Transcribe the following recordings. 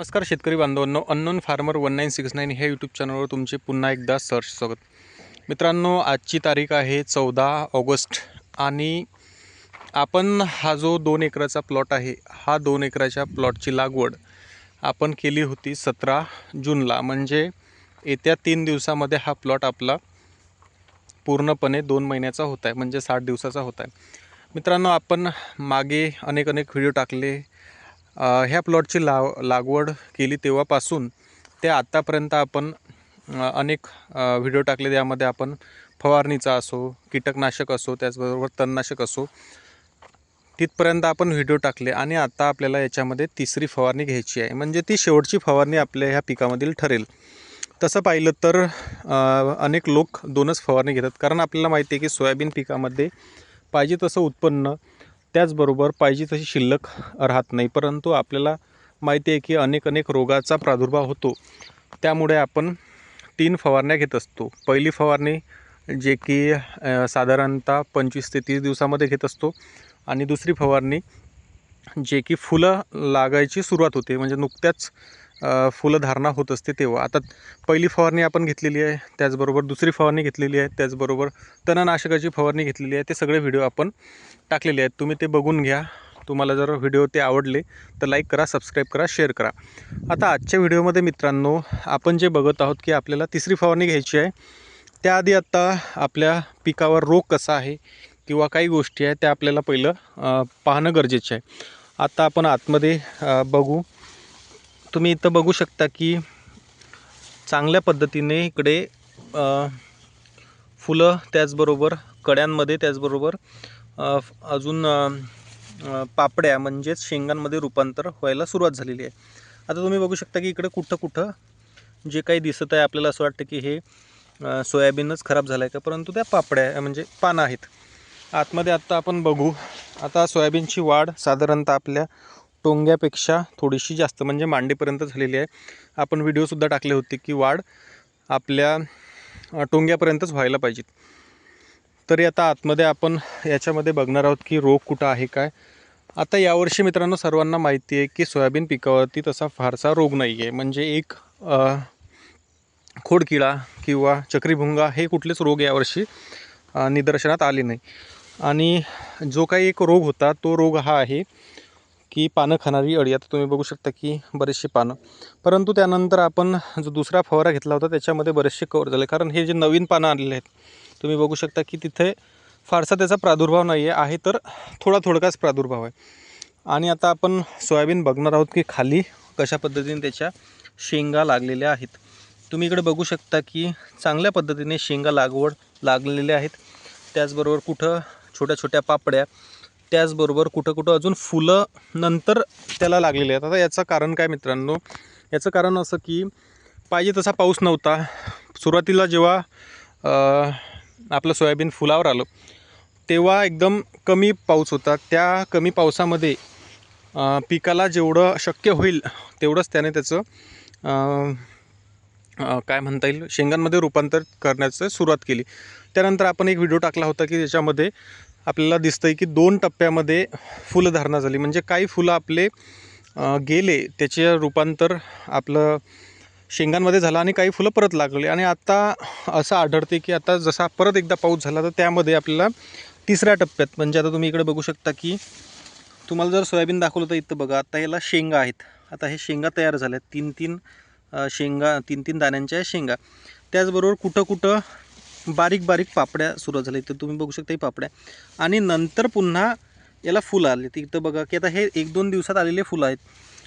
नमस्कार शेतकरी बांधवांनो unknown farmer one nine six nine ह्या यूट्यूब चॅनलवर तुमचे पुन्हा एकदा सर्च स्वागत. मित्रांनो आजची तारीख आहे चौदा ऑगस्ट आणि आपण हा जो दोन एकराचा प्लॉट आहे हा दोन एकराच्या प्लॉटची लागवड आपण केली होती सतरा जूनला. म्हणजे येत्या तीन दिवसामध्ये हा प्लॉट आपला पूर्णपणे दोन महिन्याचा होत आहे म्हणजे साठ दिवसाचा होत आहे. मित्रांनो आपण मागे अनेक अनेक व्हिडिओ टाकले ह्या प्लॉटची लाव लागवड केली तेव्हापासून ते आत्तापर्यंत आपण अनेक व्हिडिओ टाकले त्यामध्ये आपण फवारणीचा असो कीटकनाशक असो त्याचबरोबर तणनाशक असो तिथपर्यंत आपण व्हिडिओ टाकले आणि आता आपल्याला याच्यामध्ये तिसरी फवारणी घ्यायची आहे. म्हणजे ती शेवटची फवारणी आपल्या ह्या पिकामधील ठरेल. तसं पाहिलं तर अनेक लोक दोनच फवारणी घेतात. कारण आपल्याला माहिती आहे की सोयाबीन पिकामध्ये पाहिजे तसं उत्पन्न त्याचबरोबर पाहिजे तशी शिल्लक राहत नाही. परंतु आपल्याला माहिती आहे की अनेक अनेक रोगाचा प्रादुर्भाव होतो. त्यामुळे आपण तीन फवारण्या घेत असतो. पहिली फवारणी जे की साधारणतः पंचवीस ते तीस दिवसामध्ये घेत असतो. आणि दुसरी फवारणी जे की फुलं लागायची सुरुवात होते. म्हणजे नुकत्याच फुलधारणा होत असते तेव्हा. आता पहिली फवारणी आपण घेतलेली आहे त्याचबरोबर दुसरी फवारणी घेतलेली आहे त्याचबरोबर तणनाशकाची फवारणी घेतलेली आहे ते सगळे व्हिडिओ आपण टाकलेले आहेत. तुम्ही ते बघून घ्या. तुम्हाला जर व्हिडिओ ते आवडले तर लाईक करा सबस्क्राईब करा शेअर करा. आता आजच्या व्हिडिओमध्ये मित्रांनो आपण जे बघत आहोत की आपल्याला तिसरी फवारणी घ्यायची आहे त्याआधी आत्ता आपल्या पिकावर रोग कसा आहे किंवा काही गोष्टी आहेत त्या आपल्याला पहिलं पाहणं गरजेचं आहे. आता आपण आतमध्ये बघू. तुम्ही इथं बघू शकता की चांगल्या पद्धतीने इकडे फुलं त्याचबरोबर कड्यांमध्ये त्याचबरोबर अजून पापड्या म्हणजेच शेंगांमध्ये रूपांतर व्हायला सुरुवात झालेली आहे. आता तुम्ही बघू शकता की इकडे कुठं कुठं जे काही दिसत आहे आपल्याला असं वाटतं की हे सोयाबीनच खराब झालं आहे का? परंतु त्या पापड्या म्हणजे पानं आहेत. आतमध्ये आत्ता आपण बघू. आता सोयाबीनची वाढ साधारणतः आपल्या टोंग्यापेक्षा थोडीशी जास्त म्हणजे मांडीपर्यंत झालेली आहे. आपण व्हिडिओसुद्धा टाकले होते की वाढ आपल्या टोंग्यापर्यंतच व्हायला पाहिजेत. तरी आता आतमध्ये आपण याच्यामध्ये बघणार आहोत की रोग कुठं आहे काय? आता यावर्षी मित्रांनो सर्वांना माहिती आहे की सोयाबीन पिकावरती तसा फारसा रोग नाही आहे म्हणजे एक खोडकिळा खोडकिडा किंवा चक्रीभुंगा हे कुठलेच रोग यावर्षी निदर्शनात आले नाही. आणि जो काही एक रोग होता तो रोग हा आहे की पानं खाणारी अळी. आता तुम्ही बघू शकता की बरेचसे पानं. परंतु त्यानंतर आपण जो दुसरा फवारा घेतला होता त्याच्यामध्ये बरेचसे कवर झाले. कारण हे जे नवीन पानं आलेले आहेत तुम्ही बघू शकता की तिथे फारसा त्याचा प्रादुर्भाव नाही आहे आहे तर थोडा थोडकाच प्रादुर्भाव आहे. आणि आता आपण सोयाबीन बघणार आहोत की खाली कशा पद्धतीने त्याच्या शेंगा लागलेल्या आहेत. तुम्ही इकडे बघू शकता की चांगल्या पद्धतीने शेंगा लागवड लागलेल्या आहेत. त्याचबरोबर कुठं छोट्या छोट्या पापड्या त्याचबरोबर कुठं कुठं अजून फुलं नंतर त्याला लागलेले आहेत. आता याचं कारण काय मित्रांनो? याचं कारण असं की पाहिजे तसा पाऊस नव्हता. सुरुवातीला जेव्हा आपलं सोयाबीन फुलावर आलं तेव्हा एकदम कमी पाऊस होता. त्या कमी पावसामध्ये पिकाला जेवढं शक्य होईल तेवढंच त्याने त्याचं काय म्हणता येईल? शेंगांमध्ये रूपांतर करण्याचं सुरुवात केली. त्यानंतर आपण एक व्हिडिओ टाकला होता की त्याच्यामध्ये आपल्याला दिसतंय की दोन टप्प्यामध्ये फुलधारणा झाली. म्हणजे काही फुलं आपले गेले त्याचे रूपांतर आपलं शेंगांमध्ये झालं आणि काही फुलं परत लागली. आणि आता असं आढळते की आता जसा परत एकदा पाऊस झाला तर त्यामध्ये आपल्याला तिसऱ्या टप्प्यात म्हणजे आता तुम्ही इकडे बघू शकता की तुम्हाला जर सोयाबीन दाखवलं तर इथं बघा आता याला शेंगा आहेत. आता हे शेंगा तयार झाल्या तीन तीन शेंगा तीन तीन दाण्यांच्या शेंगा. त्याचबरोबर कुठं कुठं बारीक बारीक पापड्या सुरू झाल्या इथं तुम्ही बघू शकता ही पापड्या. आणि नंतर पुन्हा याला फुलं आले. तर इथं बघा की आता हे एक दोन दिवसात आलेले फुलं आहेत.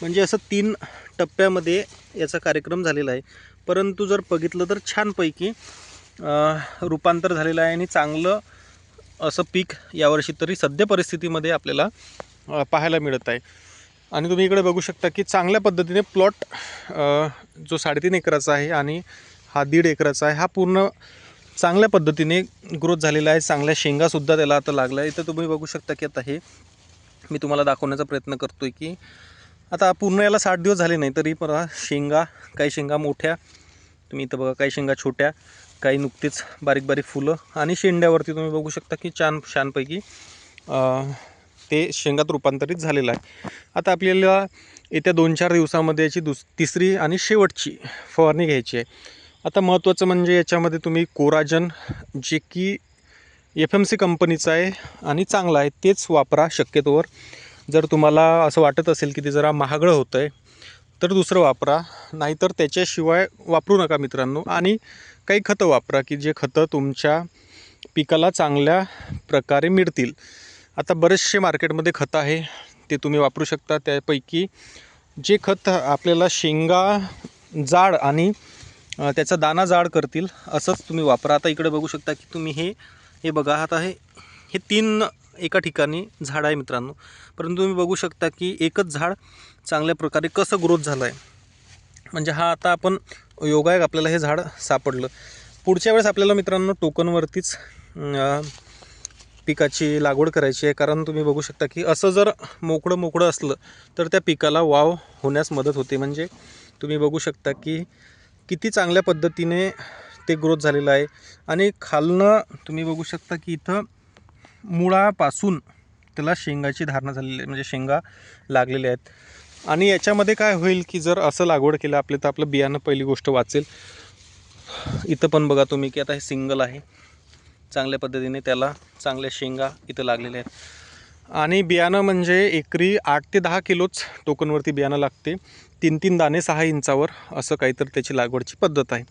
म्हणजे असं तीन टप्प्यामध्ये याचा कार्यक्रम झालेला आहे. परंतु जर बघितलं तर छानपैकी रूपांतर झालेलं आहे आणि चांगलं असं पीक यावर्षी तरी सध्या परिस्थितीमध्ये आपल्याला पाहायला मिळत आहे. आणि तुम्ही इकडे बघू शकता की चांगल्या पद्धतीने प्लॉट जो साडेतीन एकराचा आहे आणि हा दीड एकराचा आहे हा पूर्ण चांगल्या पद्धतीने ग्रोथ झालेला आहे. चांगल्या शेंगासुद्धा त्याला आता लागला आहे. इथं तुम्ही बघू शकता की आता हे मी तुम्हाला दाखवण्याचा प्रयत्न करतो आहे की आता पूर्ण याला साठ दिवस झाले नाही तरी पण शेंगा काही शेंगा मोठ्या तुम्ही इथं बघा काही शेंगा छोट्या काही नुकतीच बारीक बारीक फुलं आणि शेंड्यावरती तुम्ही बघू शकता की छान छानपैकी ते शेंगात रूपांतरित झालेलं आहे. आता आपल्याला येत्या दोन चार दिवसामध्ये याची दुस तिसरी आणि शेवटची फवारणी घ्यायची आहे. आता महत्त्वाचं म्हणजे याच्यामध्ये तुम्ही कोराजन जे की एफ एम सी कंपनीचं आहे आणि चांगलं आहे तेच वापरा शक्यतोवर. जर तुम्हाला असं वाटत असेल की ते जरा महागडं होतं आहे तर दुसरं वापरा. नाहीतर त्याच्याशिवाय वापरू नका मित्रांनो. आणि काही खतं वापरा की जे खतं तुमच्या पिकाला चांगल्या प्रकारे मिळतील. आता बरेचसे मार्केटमध्ये खतं आहे ते तुम्ही वापरू शकता. त्यापैकी जे खत आपल्याला शेंगा जाड आणि त्याचा दाना जाड करतील. असंच तुम्ही वापरा. आता इकडे बघू शकता की तुम्ही हे हे बघा आता हे हे तीन एका ठिकाणी झाड आहे मित्रांनो. परंतु तुम्ही बघू शकता की एकच झाड चांगल्या प्रकारे कसं ग्रोथ झालं आहे म्हणजे हा आता आपण योगायोग आपल्याला हे झाड सापडलं. पुढच्या वेळेस आपल्याला मित्रांनो टोकनवरतीच पिकाची लागवड करायची आहे. कारण तुम्ही बघू शकता की असं जर मोकळं मोकळं असलं तर त्या पिकाला वाव होण्यास मदत होते. म्हणजे तुम्ही बघू शकता की किती चांगल्या पद्धतीने ते ग्रोथ झालेलं आहे. आणि खालनं तुम्ही बघू शकता की इथं मुळापासून त्याला शेंगाची धारणा झालेली आहे. म्हणजे शेंगा लागलेल्या आहेत. आणि याच्यामध्ये काय होईल की जर असं लागवड केलं आपलं तर आपलं बियाणं पहिली गोष्ट वाचेल. इथं पण बघा तुम्ही की आता हे सिंगल आहे. चांगल्या पद्धतीने त्याला चांगल्या शेंगा इथं लागलेल्या आहेत. आणि बियाणं म्हणजे एकरी आठ ते दहा किलोच टोकनवरती बियाणं लागते. तीन तीन दाणे सहा इंचावर असं काहीतरी त्याची लागवडची पद्धत आहे.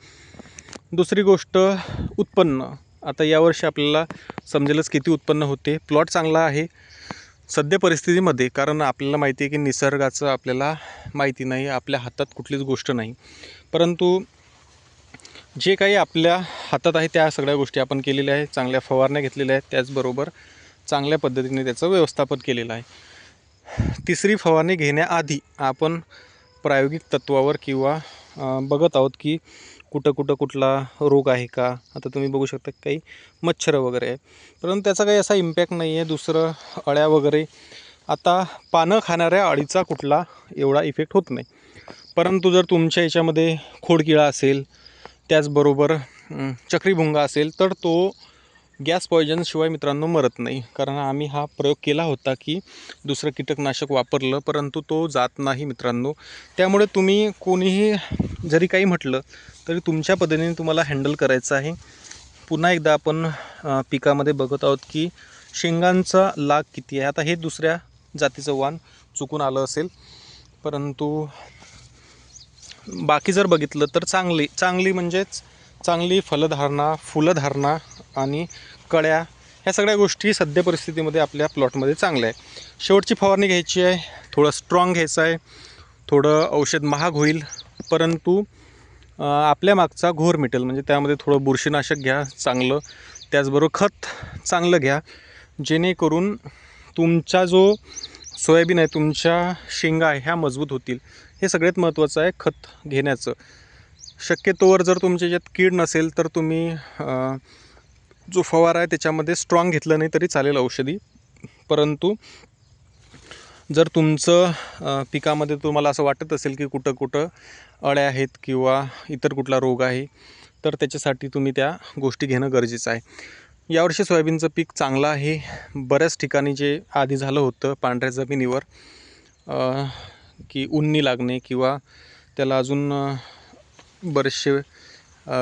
दुसरी गोष्ट उत्पन्न. आता यावर्षी आपल्याला समजेलच किती उत्पन्न होते. प्लॉट चांगला आहे सध्या परिस्थितीमध्ये कारण आपल्याला माहिती आहे की निसर्गाचं आपल्याला माहिती नाही आपल्या हातात कुठलीच गोष्ट नाही. परंतु जे काही आपल्या हातात आहे त्या सगळ्या गोष्टी आपण केलेल्या आहे चांगल्या फवारण्या घेतलेल्या आहेत त्याचबरोबर चांगल्या पद्धतीने त्याचं व्यवस्थापन केलेलं आहे. तिसरी फवारणी घेण्याआधी आपण प्रायोगिक तत्वावर किंवा बघत आहोत की कुठं कुठं कुठला रोग आहे का? आता तुम्ही बघू शकता काही मच्छर वगैरे आहे. परंतु त्याचा काही असा इम्पॅक्ट नाही आहे दुसरं अळ्या वगैरे. आता पानं खाणाऱ्या अळीचा कुठला एवढा इफेक्ट होत नाही. परंतु जर तुमच्या याच्यामध्ये खोडकिळा असेल त्याचबरोबर चक्रीभुंगा असेल तर तो गॅस पॉयझनशिवाय मित्रांनो मरत नाही. कारण आम्ही हा प्रयोग केला होता की दुसरं कीटकनाशक वापरलं परंतु तो जात नाही मित्रांनो. त्यामुळे तुम्ही कोणीही जरी काही म्हटलं तरी तुमच्या पद्धतीने तुम्हाला हँडल करायचं आहे. पुन्हा एकदा आपण पिकामध्ये बघत आहोत की शेंगांचा लाग किती आहे. आता हे दुसऱ्या जातीचं वाण चुकून आलं असेल. परंतु बाकी जर बघितलं तर चांगली चांगली म्हणजेच चांगली फलधारणा फुलधारणा आणि कळ्या ह्या सगळ्या गोष्टी सध्या परिस्थितीमध्ये आपल्या प्लॉटमध्ये चांगल्या आहे शेवटची फवारणी घ्यायची आहे. थोडं स्ट्रॉंग घ्यायचं आहे. थोडं औषध महाग होईल. परंतु आपल्या मागचा घोर मिटेल म्हणजे त्यामध्ये थोडं बुरशीनाशक घ्या चांगलं. त्याचबरोबर खत चांगलं घ्या. जेणेकरून तुमचा जो सोयाबीन आहे तुमच्या शेंगा आहे ह्या मजबूत होतील. हे सगळ्यात महत्त्वाचं आहे खत घेण्याचं. शक्यतोवर जर तुमच्या याच्यात कीड नसेल तर तुम्ही जो फवारा आहे त्याच्यामध्ये स्ट्रॉंग घेतलं नाही तरी चालेल औषधी. परंतु जर तुमचं पिकामध्ये तुम्हाला असं वाटत असेल की कुठं कुठं अळ्या आहेत किंवा इतर कुठला रोग आहे तर त्याच्यासाठी तुम्ही त्या गोष्टी घेणं गरजेचं आहे. यावर्षी सोयाबीनचं पीक चांगलं आहे. बऱ्याच ठिकाणी जे आधी झालं होतं पांढऱ्या जमिनीवर की उन्नी लागणे किंवा त्याला अजून बरेचसे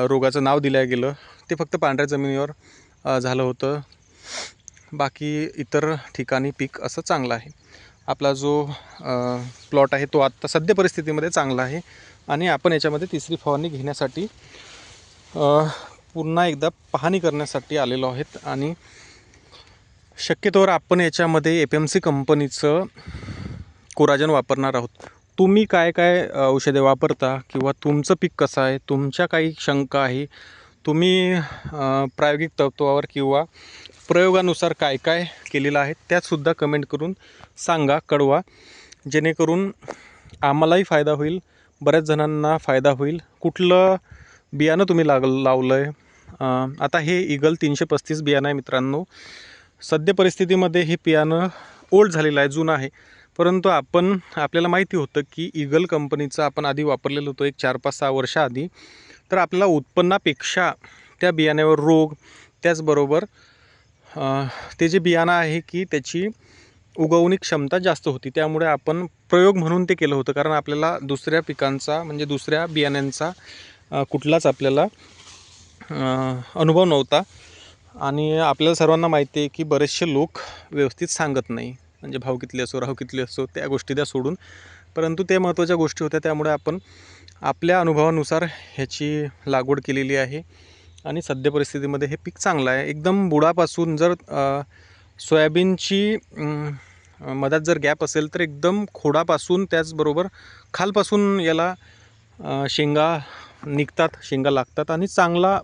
रोगाचं नाव दिलं गेलं. ते फक्त पांढऱ्या जमिनीवर झालं होतं. बाकी इतर ठिकाणी पीक असं चांगलं आहे. आपला जो प्लॉट आहे तो आत्ता सद्य परिस्थितीमध्ये चांगला आहे. आणि आपण याच्यामध्ये तिसरी फवारणी घेण्यासाठी पुन्हा एकदा पाहणी करण्यासाठी आलेलो आहेत. आणि शक्यतोवर आपण याच्यामध्ये एफ एम सी कंपनीचं कोराजन वापरणार आहोत. तुम्ही काय काय औषधे वापरता किंवा तुमचं पीक कसं आहे तुमच्या काही शंका आहे तुम्ही प्रायोगिक तत्वावर किंवा प्रयोगानुसार काय काय केलेलं आहे त्यातसुद्धा कमेंट करून सांगा कळवा. जेणेकरून आम्हालाही फायदा होईल बऱ्याच जणांना फायदा होईल. कुठलं बियाणं तुम्ही लाग लावलं आहे आता हे इगल तीनशे पस्तीस बियाणं आहे मित्रांनो. सद्य परिस्थितीमध्ये हे बियाणं ओल्ड झालेलं आहे जुनं आहे. परंतु आपण आपल्याला माहिती होतं की इगल कंपनीचं आपण आधी वापरलेलं होतं एक चार पाच सहा वर्षाआधी. तर आपल्याला उत्पन्नापेक्षा त्या बियाण्यावर रोग त्याचबरोबर ते जे बियाणं आहे की त्याची उगवणी क्षमता जास्त होती त्यामुळे आपण प्रयोग म्हणून ते केलं होतं. कारण आपल्याला दुसऱ्या पिकांचा म्हणजे दुसऱ्या बियाण्यांचा कुठलाच आपल्याला अनुभव नव्हता. आणि आपल्याला सर्वांना माहिती आहे की बरेचसे लोक व्यवस्थित सांगत नाही. म्हणजे भाव कितले असो राहू कितले असो त्या गोष्टी त्या सोडून. परंतु ते महत्त्वाच्या गोष्टी होत्या त्यामुळे आपण आपल्या अनुभवानुसार ह्याची लागवड केलेली आहे. आणि सध्या परिस्थितीमध्ये हे पीक चांगलं आहे. एकदम बुडापासून जर सोयाबीनची मधात जर गॅप असेल तर एकदम खोडापासून त्याचबरोबर खालपासून याला शेंगा निघतात शेंगा लागतात आणि चांगला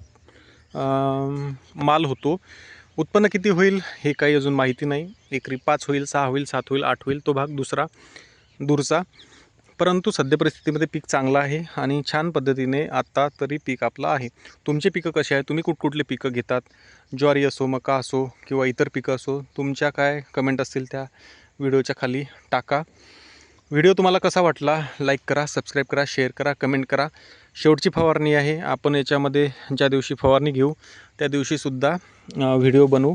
माल होतो. उत्पन्न किती होईल हे काही अजून माहिती नाही. एकरी पाच होईल सहा होईल सात होईल आठ होईल तो भाग दुसरा दूरचा. परंतु सध्या परिस्थितीमध्ये पीक चांगलं आहे आणि छान पद्धतीने आत्ता तरी पीक आपलं आहे. तुमचे पिकं कसे आहे तुम्ही कुठकुठले पिकं घेतात? ज्वारी असो मका असो किंवा इतर पिकं असो तुमच्या काय कमेंट असतील त्या व्हिडिओच्या खाली टाका. व्हिडिओ तुम्हाला कसा वाटला? लाईक करा सबस्क्राईब करा शेअर करा कमेंट करा. शेवटची फवारणी आहे. आपण याच्यामध्ये ज्या दिवशी फवारणी घेऊ त्या दिवशीसुद्धा व्हिडिओ बनवू.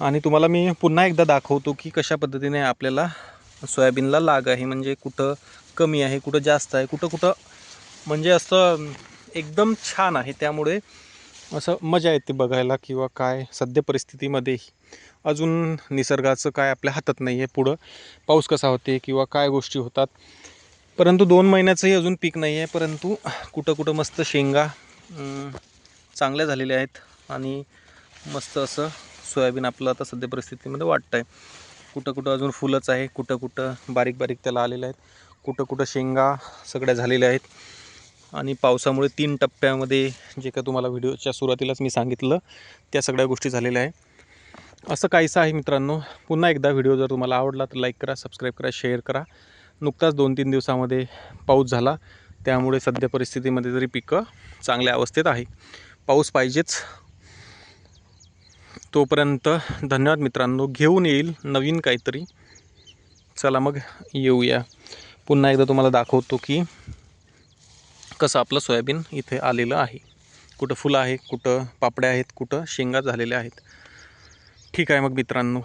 आणि तुम्हाला मी पुन्हा एकदा दाखवतो की कशा पद्धतीने आपल्याला सोयाबीनला लाग आहे म्हणजे कुठं कमी आहे कुठं जास्त आहे कुठं कुठं म्हणजे असं एकदम छान आहे. त्यामुळे असं मजा येते बघायला किंवा काय सध्या परिस्थितीमध्ये अजून निसर्गाचं काय आपल्या हातात नाही आहे पुढं. पाऊस कसा होते किंवा काय गोष्टी होतात. परंतु दोन महिन्याचंही अजून पीक नाही आहे परंतु कुठं कुठं मस्त शेंगा चांगल्या झालेल्या आहेत. आणि मस्त असं सोयाबीन आपलं आता सध्या परिस्थितीमध्ये वाटतं आहे कुठं कुठं अजून फुलंच आहे कुठं कुठं बारीक बारीक त्याला आलेलं आहेत कुठं कुठं शेंगा सगळ्या झालेल्या आहेत. आणि पावसामुळे तीन टप्प्यामध्ये जे का तुम्हाला व्हिडिओच्या सुरुवातीलाच मी सांगितलं त्या सगळ्या गोष्टी झालेल्या आहे असं काहीसं आहे मित्रांनो. पुन्हा एकदा व्हिडिओ जर तुम्हाला आवडला तर लाईक करा सबस्क्राईब करा शेअर करा. नुकताच दोन तीन दिवसामध्ये पाऊस झाला. त्यामुळे सध्या परिस्थितीमध्ये तरी पिकं चांगल्या अवस्थेत आहे. पाऊस पाहिजेच. तोपर्यंत धन्यवाद मित्रांनो घेऊन येईल नवीन काहीतरी. चला मग येऊया. पुन्हा एकदा तुम्हाला दाखवतो की कसं आपलं सोयाबीन इथे आलेलं आहे. कुठं फुलं आहे कुठं पापड्या आहेत कुठं शेंगा झालेल्या आहेत. ठीक आहे मग मित्रांनो.